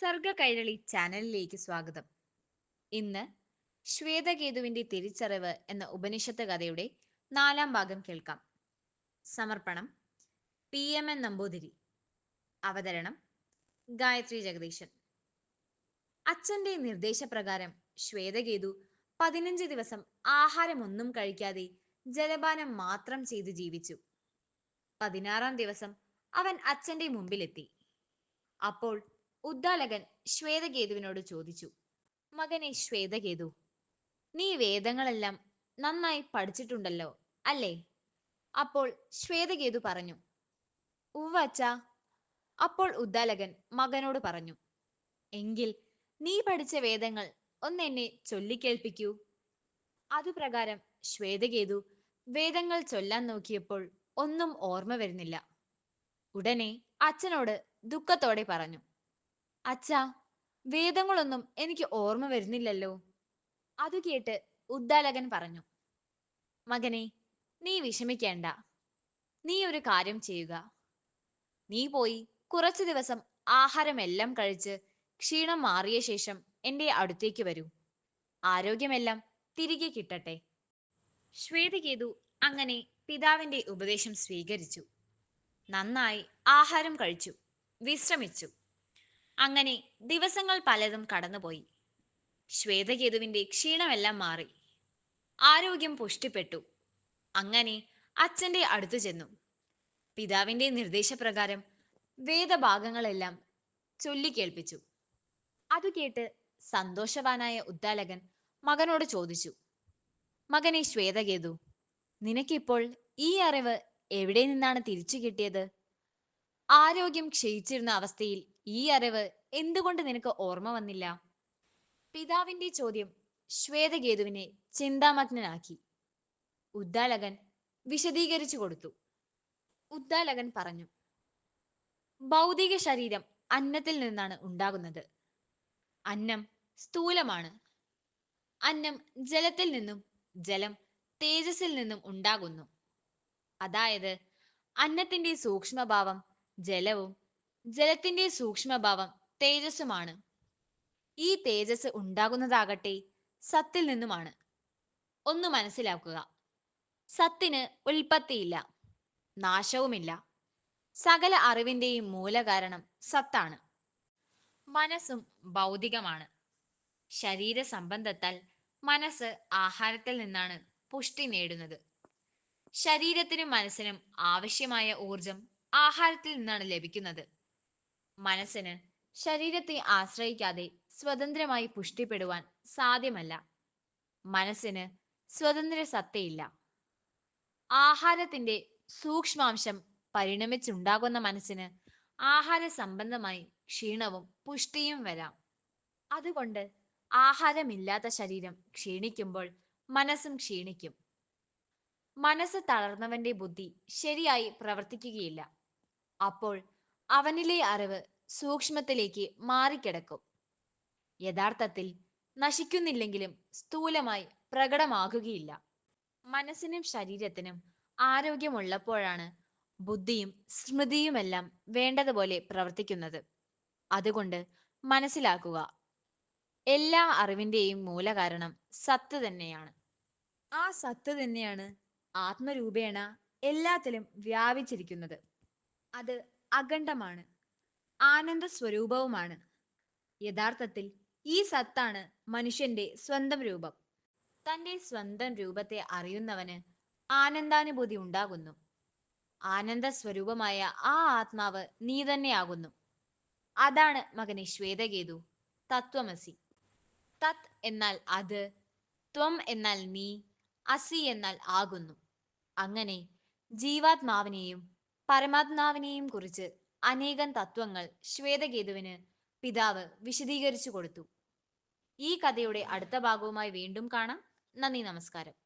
സർഗ കൈരളി ചാനലിലേക്ക് സ്വാഗതം. ഇന്ന് ശ്വേതകേതുവിന്റെ തിരിച്ചറിവ് എന്ന ഉപനിഷത്ത് കഥയുടെ നാലാം ഭാഗം കേൾക്കാം. സമർപ്പണം പി എം എൻ നമ്പൂതിരി. അവതരണം ഗായത്രി ജഗദീശൻ. അച്ഛന്റെ നിർദ്ദേശപ്രകാരം ശ്വേതകേതു പതിനഞ്ച് ദിവസം ആഹാരമൊന്നും കഴിക്കാതെ ജലപാനം മാത്രം ചെയ്ത് ജീവിച്ചു. പതിനാറാം ദിവസം അവൻ അച്ഛന്റെ മുമ്പിലെത്തി. അപ്പോൾ ഉദ്ദാലകൻ ശ്വേതകേതുവിനോട് ചോദിച്ചു മകനെ ശ്വേതകേതു നീ വേദങ്ങളെല്ലാം നന്നായി പഠിച്ചിട്ടുണ്ടല്ലോ അല്ലേ? അപ്പോൾ ശ്വേതകേതു പറഞ്ഞു ഉവ്വച്ച അപ്പോൾ ഉദ്ദാലകൻ മകനോട് പറഞ്ഞു എങ്കിൽ നീ പഠിച്ച വേദങ്ങൾ ഒന്നെന്നെ ചൊല്ലിക്കേൾപ്പിക്കൂ അതുപ്രകാരം ശ്വേതകേതു വേദങ്ങൾ ചൊല്ലാൻ നോക്കിയപ്പോൾ ഒന്നും ഓർമ്മ വരുന്നില്ല. ഉടനെ അച്ഛനോട് ദുഃഖത്തോടെ പറഞ്ഞു അച്ഛാ വേദങ്ങളൊന്നും എനിക്ക് ഓർമ്മ വരുന്നില്ലല്ലോ. അതു കേട്ട് ഉദ്ദാലകൻ പറഞ്ഞു മകനെ നീ വിഷമിക്കേണ്ട. നീ ഒരു കാര്യം ചെയ്യുക. നീ പോയി കുറച്ചു ദിവസം ആഹാരമെല്ലാം കഴിച്ച് ക്ഷീണം മാറിയ ശേഷം എന്റെ അടുത്തേക്ക് വരൂ. ആരോഗ്യമെല്ലാം തിരികെ കിട്ടട്ടെ. ശ്വേതകേതു അങ്ങനെ പിതാവിന്റെ ഉപദേശം സ്വീകരിച്ചു. നന്നായി ആഹാരം കഴിച്ചു വിശ്രമിച്ചു. അങ്ങനെ ദിവസങ്ങൾ പലതും കടന്നുപോയി. ശ്വേതകേതുവിന്റെ ക്ഷീണമെല്ലാം മാറി. ആരോഗ്യം പുഷ്ടിപ്പെട്ടു. അങ്ങനെ അച്ഛന്റെ അടുത്തു ചെന്നു. പിതാവിന്റെ നിർദ്ദേശപ്രകാരം വേദഭാഗങ്ങളെല്ലാം ചൊല്ലിക്കേൾപ്പിച്ചു. അതു കേട്ട് സന്തോഷവാനായ ഉദ്ദാലകൻ മകനോട് ചോദിച്ചു മകനെ ശ്വേതകേതു നിനക്കിപ്പോൾ ഈ അറിവ് എവിടെ നിന്നാണ് തിരിച്ചു കിട്ടിയത്? ആരോഗ്യം ക്ഷയിച്ചിരുന്ന അവസ്ഥയിൽ ഈ അറിവ് എന്തുകൊണ്ട് നിനക്ക് ഓർമ്മ വന്നില്ല? പിതാവിന്റെ ചോദ്യം ശ്വേതകേതുവിനെ ചിന്താമഗ്നനാക്കി. ഉദ്ദാലകൻ വിശദീകരിച്ചു കൊടുത്തു. ഉദ്ദാലകൻ പറഞ്ഞു ഭൗതിക ശരീരം അന്നത്തിൽ നിന്നാണ് ഉണ്ടാകുന്നത്. അന്നം സ്ഥൂലമാണ്. അന്നം ജലത്തിൽ നിന്നും ജലം തേജസ്സിൽ നിന്നും ഉണ്ടാകുന്നു. അതായത് അന്നത്തിന്റെ സൂക്ഷ്മഭാവം ജലവും ജലത്തിന്റെ സൂക്ഷ്മഭാവം തേജസ്സുമാണ്. ഈ തേജസ് ഉണ്ടാകുന്നതാകട്ടെ സത്തിൽ നിന്നുമാണ്. ഒന്ന് മനസ്സിലാക്കുക. സത്തിന് ഉൽപ്പത്തിയില്ല നാശവുമില്ല. സകല അറിവിന്റെയും മൂലകാരണം സത്താണ്. മനസ്സും ഭൗതികമാണ്. ശരീര സംബന്ധത്താൽ മനസ്സ് ആഹാരത്തിൽ നിന്നാണ് പുഷ്ടി നേടുന്നത്. ശരീരത്തിനും മനസ്സിനും ആവശ്യമായ ഊർജം ആഹാരത്തിൽ നിന്നാണ് ലഭിക്കുന്നത്. മനസ്സിന് ശരീരത്തെ ആശ്രയിക്കാതെ സ്വതന്ത്രമായി പുഷ്ടിപ്പെടുവാൻ സാധ്യമല്ല. മനസ്സിന് സ്വതന്ത്ര സത്തയില്ല. ആഹാരത്തിന്റെ സൂക്ഷ്മാംശം പരിണമിച്ചുണ്ടാകുന്ന മനസ്സിന് ആഹാര സംബന്ധമായി ക്ഷീണവും പുഷ്ടിയും വരാം. അതുകൊണ്ട് ആഹാരമില്ലാത്ത ശരീരം ക്ഷീണിക്കുമ്പോൾ മനസ്സും ക്ഷീണിക്കും. മനസ്സ് തളർന്നവന്റെ ബുദ്ധി ശരിയായി പ്രവർത്തിക്കുകയില്ല. അപ്പോൾ അവനിലെ അറിവ് സൂക്ഷ്മത്തിലേക്ക് മാറിക്കിടക്കും. യഥാർത്ഥത്തിൽ നശിക്കുന്നില്ലെങ്കിലും സ്ഥൂലമായി പ്രകടമാകുകയില്ല. മനസ്സിനും ശരീരത്തിനും ആരോഗ്യമുള്ളപ്പോഴാണ് ബുദ്ധിയും സ്മൃതിയുമെല്ലാം വേണ്ടതുപോലെ പ്രവർത്തിക്കുന്നത്. അതുകൊണ്ട് മനസ്സിലാക്കുക എല്ലാ അറിവിന്റെയും മൂലകാരണം സത്ത് തന്നെയാണ്. ആ സത്ത് തന്നെയാണ് ആത്മരൂപേണ എല്ലാത്തിലും വ്യാപിച്ചിരിക്കുന്നത്. അത് അഖണ്ഡമാണ്. ആനന്ദ സ്വരൂപവുമാണ് യഥാർത്ഥത്തിൽ ഈ സത്താണ് മനുഷ്യന്റെ സ്വന്തം രൂപം. തന്റെ സ്വന്തം രൂപത്തെ അറിയുന്നവന് ആനന്ദാനുഭൂതി ഉണ്ടാകുന്നു. ആനന്ദ സ്വരൂപമായ ആ ആത്മാവ് നീ തന്നെയാകുന്നു. അതാണ് മകനെ ശ്വേതകേതു തത്വമസി. തത് എന്നാൽ അത് ത്വം എന്നാൽ നീ അസി എന്നാൽ ആകുന്നു. അങ്ങനെ ജീവാത്മാവിനെയും പരമാത്മാവിനെയും കുറിച്ച് അനേകം തത്വങ്ങൾ ശ്വേതകേതുവിന് പിതാവ് വിശദീകരിച്ചു കൊടുത്തു. ഈ കഥയുടെ അടുത്ത ഭാഗവുമായി വീണ്ടും കാണാം. നന്ദി നമസ്കാരം.